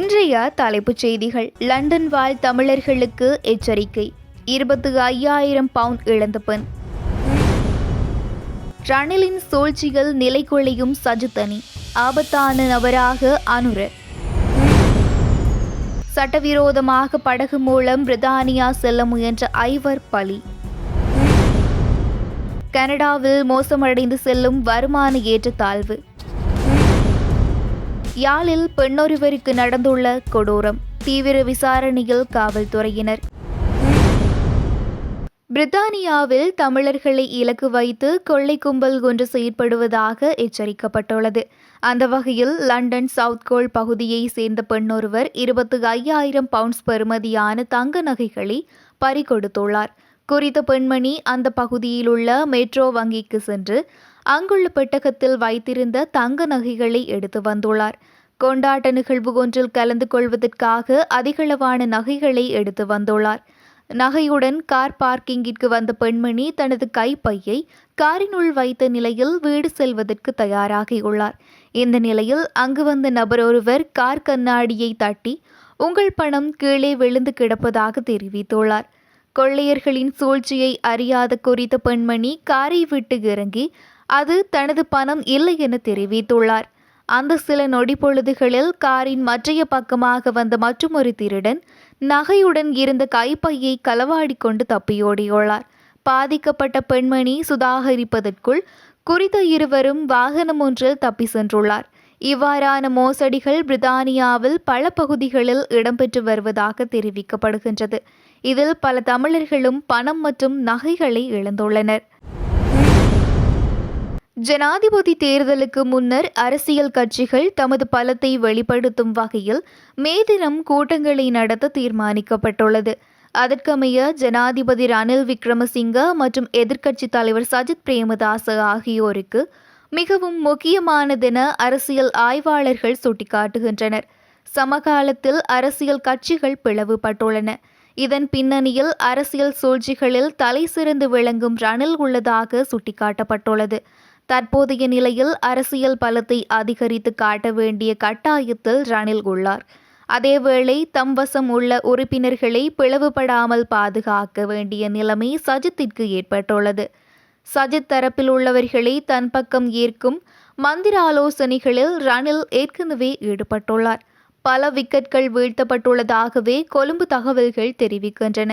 இன்றைய தலைப்புச் செய்திகள். லண்டன் வாழ் தமிழர்களுக்கு எச்சரிக்கை. இருபத்து ஐயாயிரம் பவுண்ட் இழந்த பெண். ரணிலின் சூழ்ச்சிகள் நிலைகுலையும் சஜித்தனி. ஆபத்தான நபராக அனுர. சட்டவிரோதமாக படகு மூலம் பிரித்தானியா செல்ல முயன்ற ஐவர் பலி. கனடாவில் மோசமடைந்து செல்லும் வருமான ஏற்றத்தாழ்வு யாழில் பெண்ணொருவருக்கு நடந்துள்ள கொடூரம். தீவிர விசாரணையில் காவல்துறையினர். பிரித்தானியாவில் தமிழர்களை இலக்கு வைத்து கொள்ளை கும்பல் ஒன்று செயற்படுவதாக எச்சரிக்கப்பட்டுள்ளது. அந்த வகையில் லண்டன் சவுத்கோல் பகுதியை சேர்ந்த பெண்ணொருவர் இருபத்து ஐயாயிரம் பவுண்ட்ஸ் பெறுமதியான தங்க நகைகளை பறிகொடுத்துள்ளார். குறித்த பெண்மணி அந்த பகுதியில் உள்ள மெட்ரோ வங்கிக்கு சென்று அங்குள்ள பெட்டகத்தில் வைத்திருந்த தங்க நகைகளை எடுத்து வந்துள்ளார். கொண்டாட்ட நிகழ்வு ஒன்றில் கலந்து கொள்வதற்காக அதிகளவான நகைகளை எடுத்து வந்துள்ளார். நகையுடன் கார் பார்க்கிங்கிற்கு வந்த பெண்மணி தனது கைப்பையை காரினுள் வைத்த நிலையில் வீடு செல்வதற்கு தயாராகியுள்ளார். இந்த நிலையில் அங்கு வந்த நபர் ஒருவர் கார் கண்ணாடியை தட்டி உங்கள் பணம் கீழே விழுந்து கிடப்பதாக தெரிவித்துள்ளார். கொள்ளையர்களின் சூழ்ச்சியை அறியாத குறித்த பெண்மணி காரை விட்டு இறங்கி அது தனது பணம் இல்லை என தெரிவித்துள்ளார். அந்த சில நொடி பொழுதுகளில் காரின் மற்றைய பக்கமாக வந்த மற்றொரு திருடன் நகையுடன் இருந்த கைப்பையை களவாடி கொண்டு தப்பியோடியுள்ளார். பாதிக்கப்பட்ட பெண்மணி சுதாகரிப்பதற்குள் குறித்த இருவரும் வாகனம் ஒன்றில் தப்பி சென்றுள்ளார். இவ்வாறான மோசடிகள் பிரித்தானியாவில் பல பகுதிகளில் இடம்பெற்று வருவதாக தெரிவிக்கப்படுகின்றது. இதில் பல தமிழர்களும் பணம் மற்றும் நகைகளை இழந்துள்ளனர். ஜனாதிபதி தேர்தலுக்கு முன்னர் அரசியல் கட்சிகள் தமது பலத்தை வெளிப்படுத்தும் வகையில் மே தினம் கூட்டங்களை நடத்த தீர்மானிக்கப்பட்டுள்ளது. அதற்கமைய ஜனாதிபதி ரணில் விக்ரமசிங்க மற்றும் எதிர்க்கட்சித் தலைவர் சஜித் பிரேமதாச ஆகியோருக்கு மிகவும் முக்கியமானதென அரசியல் ஆய்வாளர்கள் சுட்டிக்காட்டுகின்றனர். சமகாலத்தில் அரசியல் கட்சிகள் பிளவுபட்டுள்ளன. இதன் பின்னணியில் அரசியல் சூழ்ச்சிகளில் தலை சிறந்து விளங்கும் ரணில் உள்ளதாக சுட்டிக்காட்டப்பட்டுள்ளது. தற்போதைய நிலையில் அரசியல் பலத்தை அதிகரித்து காட்ட வேண்டிய கட்டாயத்தில் ரணில் உள்ளார். அதேவேளை தம் வசம் உள்ள உறுப்பினர்களை பிளவுபடாமல் பாதுகாக்க வேண்டிய நிலைமை சஜித்திற்கு ஏற்பட்டுள்ளது. சஜித் தரப்பில் உள்ளவர்களை தன் பக்கம் ஈர்க்கும் மந்திர ஆலோசனைகளில் ரணில் ஏற்கனவே ஈடுபட்டுள்ளார். பல விக்கெட்கள் வீழ்த்தப்பட்டுள்ளதாகவே கொழும்பு தகவல்கள் தெரிவிக்கின்றன.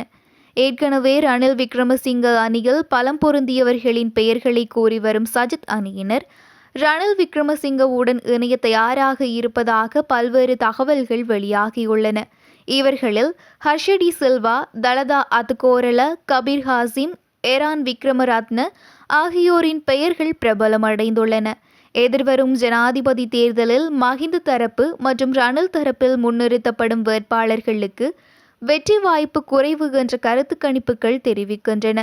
ஏற்கனவே ரணில் விக்ரமசிங்க அணியில் பலம் பொருந்தியவர்களின் பெயர்களை கூறி வரும் சஜித் அணியினர் ரணில் விக்ரமசிங்கவுடன் இணைய தயாராக இருப்பதாக பல்வேறு தகவல்கள் வெளியாகியுள்ளன. இவர்களில் ஹர்ஷடி சில்வா தலதா அத்கோரல கபீர் ஹாசிம் ஏரான் விக்ரமரத்ன ஆகியோரின் பெயர்கள் பிரபலமடைந்துள்ளன. எதிர்வரும் ஜனாதிபதி தேர்தலில் மஹிந்த தரப்பு மற்றும் ரணில் தரப்பில் முன்னிறுத்தப்படும் வேட்பாளர்களுக்கு வெற்றி வாய்ப்பு குறைவு என்ற கருத்து கணிப்புகள் தெரிவிக்கின்றன.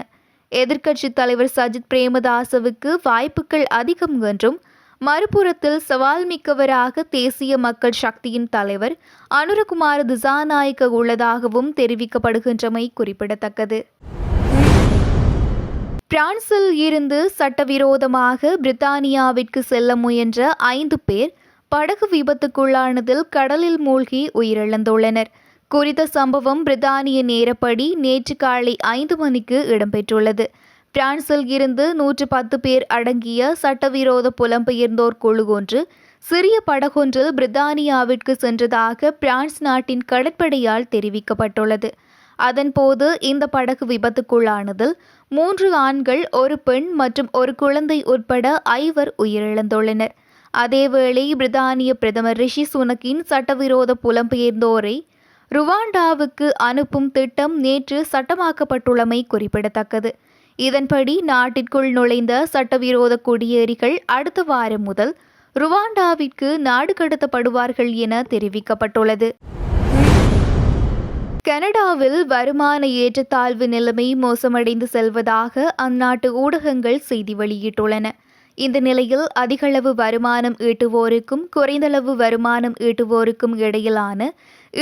எதிர்க்கட்சி தலைவர் சஜித் பிரேமதாசவுக்கு வாய்ப்புகள் அதிகம் என்றும் மறுபுறத்தில் சவால் மிக்கவராக தேசிய மக்கள் சக்தியின் தலைவர் அனுரகுமார் திசாநாயக்க உள்ளதாகவும் தெரிவிக்கப்படுகின்றமை குறிப்பிடத்தக்கது. பிரான்சில் இருந்து சட்டவிரோதமாக பிரித்தானியாவிற்கு செல்ல முயன்ற ஐந்து பேர் படகு விபத்துக்குள்ளானதில் கடலில் மூழ்கி உயிரிழந்துள்ளனர். குறித்த சம்பவம் பிரித்தானிய நேரப்படி நேற்று காலை ஐந்து மணிக்கு இடம்பெற்றுள்ளது. பிரான்சில் இருந்து நூற்று பத்து பேர் அடங்கிய சட்டவிரோத புலம்பெயர்ந்தோர் குழு ஒன்று சிறிய படகொன்று பிரித்தானியாவிற்கு சென்றதாக பிரான்ஸ் நாட்டின் கடற்படையால் தெரிவிக்கப்பட்டுள்ளது. அதன்போது இந்த படகு விபத்துக்குள்ளானதில் மூன்று ஆண்கள் ஒரு பெண் மற்றும் ஒரு குழந்தை உட்பட ஐவர் உயிரிழந்துள்ளனர். அதேவேளை பிரித்தானிய பிரதமர் ரிஷி சுனக்கின் சட்டவிரோத புலம்பெயர்ந்தோரை ருவாண்டாவுக்கு அனுப்பும் திட்டம் நேற்று சட்டமாக்கப்பட்டுள்ளமை குறிப்பிடத்தக்கது. இதன்படி நாட்டிற்குள் நுழைந்த சட்டவிரோத குடியேறிகள் அடுத்த வாரம் முதல் ருவாண்டாவிற்கு நாடு கடத்தப்படுவார்கள் என தெரிவிக்கப்பட்டுள்ளது. கனடாவில் வருமான ஏற்றத்தாழ்வு நிலைமை மோசமடைந்து செல்வதாக அந்நாட்டு ஊடகங்கள் செய்தி வெளியிட்டுள்ளன. இந்த நிலையில் அதிகளவு வருமானம் ஈட்டுவோருக்கும் குறைந்தளவு வருமானம் ஈட்டுவோருக்கும் இடையிலான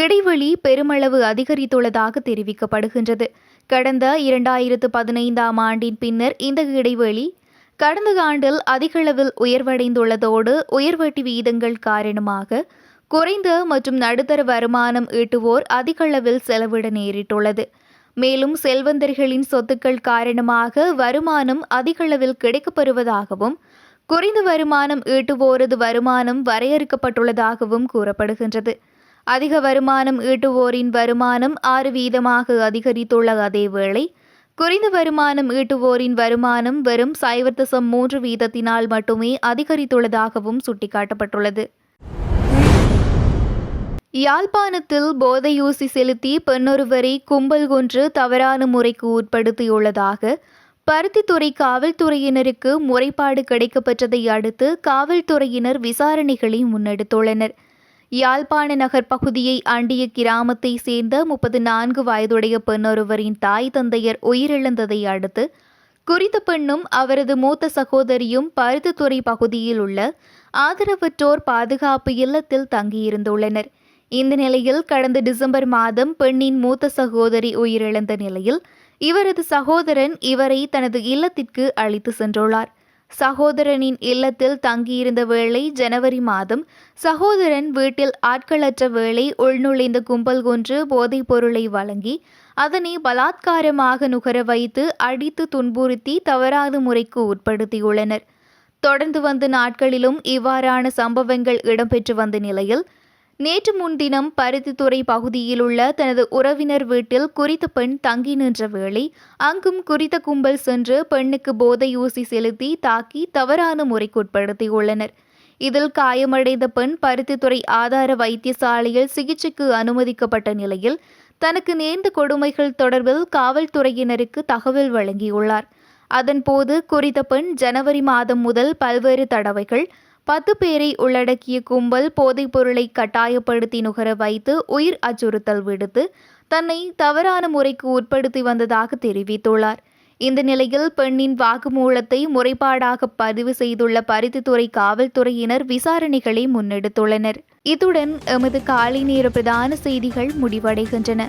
இடைவெளி பெருமளவு அதிகரித்துள்ளதாக தெரிவிக்கப்படுகின்றது. கடந்த இரண்டாயிரத்து பதினைந்தாம் ஆண்டின் பின்னர் இந்த இடைவெளி கடந்த ஆண்டில் அதிகளவில் உயர்வடைந்துள்ளதோடு உயர்வட்டி வீதங்கள் காரணமாக குறைந்த மற்றும் நடுத்தர வருமானம் ஈட்டுவோர் அதிகளவில் செலவிட நேரிட்டுள்ளது. மேலும் செல்வந்தர்களின் சொத்துக்கள் காரணமாக வருமானம் அதிகளவில் கிடைக்கப்பெறுவதாகவும் குறைந்த வருமானம் ஈட்டுவோரது வருமானம் வரையறுக்கப்பட்டுள்ளதாகவும் கூறப்படுகின்றது. அதிக வருமானம் ஈட்டுவோரின் வருமானம் ஆறு வீதமாக அதிகரித்துள்ள அதேவேளை குறைந்த வருமானம் ஈட்டுவோரின் வருமானம் வெறும் சைவர் தசம் மூன்று வீதத்தினால் மட்டுமே அதிகரித்துள்ளதாகவும் சுட்டிக்காட்டப்பட்டுள்ளது. யாழ்ப்பாணத்தில் போதையூசி செலுத்தி பெண்ணொருவரை கும்பல் கொன்று தவறான முறைக்கு உட்படுத்தியுள்ளதாக பருத்தித்துறை காவல்துறையினருக்கு முறைப்பாடு கிடைக்கப்பெற்றதை அடுத்து காவல்துறையினர் விசாரணைகளை முன்னெடுத்துள்ளனர். யாழ்ப்பாண நகர் பகுதியை அண்டிய கிராமத்தை சேர்ந்த முப்பது நான்கு வயதுடைய பெண்ணொருவரின் தாய் தந்தையர் உயிரிழந்ததை அடுத்து குறித்த பெண்ணும் அவரது மூத்த சகோதரியும் பருத்தித்துறை பகுதியில் உள்ள ஆதரவற்றோர் பாதுகாப்பு இல்லத்தில் தங்கியிருந்துள்ளனர். இந்த நிலையில் கடந்த டிசம்பர் மாதம் பெண்ணின் மூத்த சகோதரி உயிரிழந்த நிலையில் இவரது சகோதரன் இவரை தனது இல்லத்திற்கு அழைத்து சென்றுள்ளார். சகோதரனின் இல்லத்தில் தங்கியிருந்த வேளை ஜனவரி மாதம் சகோதரன் வீட்டில் ஆட்களற்ற வேளை உள்நுழைந்த கும்பல் ஒன்று போதைப் பொருளை வழங்கி அதனை பலாத்காரமாக நுகர வைத்து அடித்து துன்புறுத்தி தவறாத முறைக்கு உட்படுத்தியுள்ளனர். தொடர்ந்து வந்த நாட்களிலும் இவ்வாறான சம்பவங்கள் இடம்பெற்று வந்த நிலையில் நேற்று முன்தினம் பருத்தித்துறை பகுதியில் உள்ள தனது உறவினர் வீட்டில் குறித்த பெண் தங்கி நின்ற வேளை அங்கும் குறித்த கும்பல் சென்று பெண்ணுக்கு போதை ஊசி செலுத்தி தாக்கி தவறான முறைக்குட்படுத்தியுள்ளனர். இதில் காயமடைந்த பெண் பருத்தித்துறை ஆதார வைத்தியசாலையில் சிகிச்சைக்கு அனுமதிக்கப்பட்ட நிலையில் தனக்கு நேர்ந்த கொடுமைகள் தொடர்பில் காவல்துறையினருக்கு தகவல் வழங்கியுள்ளார். அதன்போது குறித்த பெண் ஜனவரி மாதம் முதல் பல்வேறு தடவைகள் பத்து பேரை உள்ளடக்கிய கும்பல் போதைப் பொருளை கட்டாயப்படுத்தி நுகர வைத்து உயிர் அச்சுறுத்தல் விடுத்து தன்னை தவறான முறைக்கு உட்படுத்தி வந்ததாக தெரிவித்துள்ளார். இந்த நிலையில் பெண்ணின் வாக்குமூலத்தை முறைப்பாடாக பதிவு செய்துள்ள பருத்தித்துறை காவல்துறையினர் விசாரணைகளை முன்னெடுத்துள்ளனர். இத்துடன் எமது காலை நேர பிரதான செய்திகள் முடிவடைகின்றன.